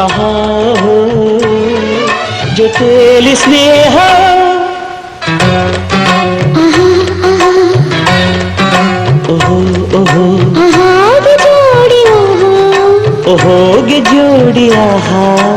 कहाँ हूँ जो तेल स्नेह ओहो ओहो ओहो जोड़िया ओहो हाँ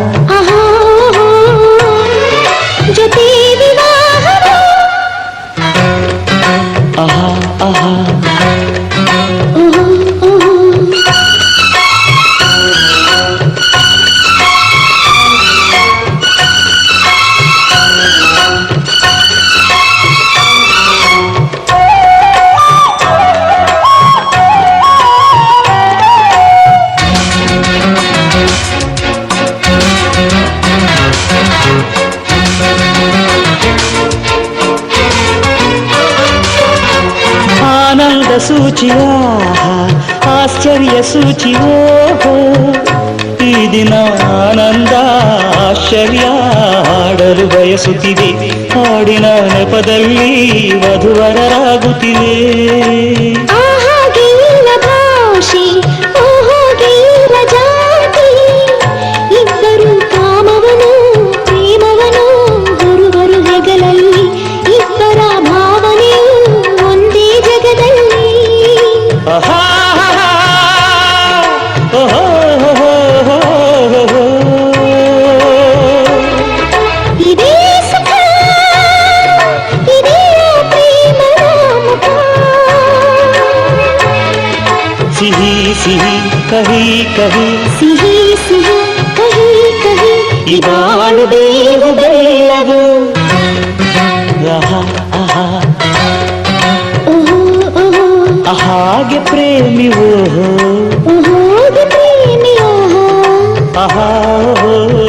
ಆನಂದ ಸೂಚಿಯ ಆಶ್ಚರ್ಯ ಸೂಚಿ ಓಹೋ ಈ ದಿನ ಆನಂದ ಆಶ್ಚರ್ಯ ಆಡಲು ಬಯಸುತ್ತಿದೆ ಹಾಡಿನ ನೆಪದಲ್ಲಿ ವಧುವರರಾಗುತ್ತಿದೆ సిహి సిహి కహి కహి. సిహి సిహి కహి కహి ఇవాడు దేవు బెల్లవు అహాగే ప్రేమి ఓహో लगती निया आहा।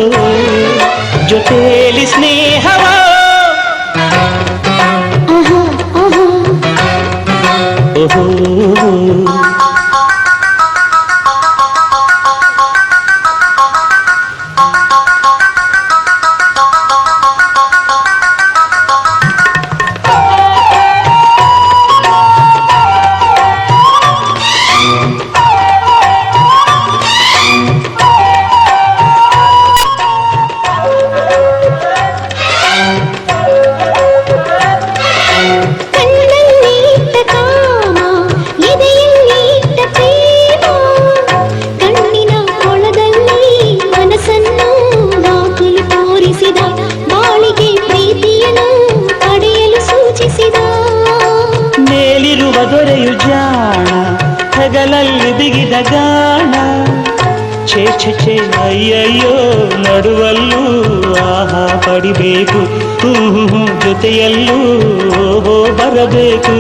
ಹೆಗಲಲ್ಲಿ ಬಿಗಿದ ಗಾಣ ಛೇ ಛೇ ಛೇ ಅಯ್ಯಯ್ಯೋ ನಡುವಲ್ಲೂ ಆಹಾ ಪಡಿಬೇಕು ಹೂ ಹೂ, ಹೂ, ಜೊತೆಯಲ್ಲೂ ಓಹೋ ಬರಬೇಕು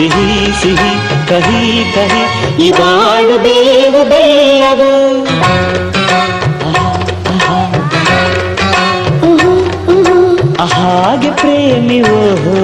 ಸಿಹಿ ಸಿಹಿ ಕಹಿ ಕಹಿ ಈ ಬಾಳು ಬೇವು ಬೆಲ್ಲವು ಆಹಾಗೆ ಪ್ರೇಮಿ ಓಹೋ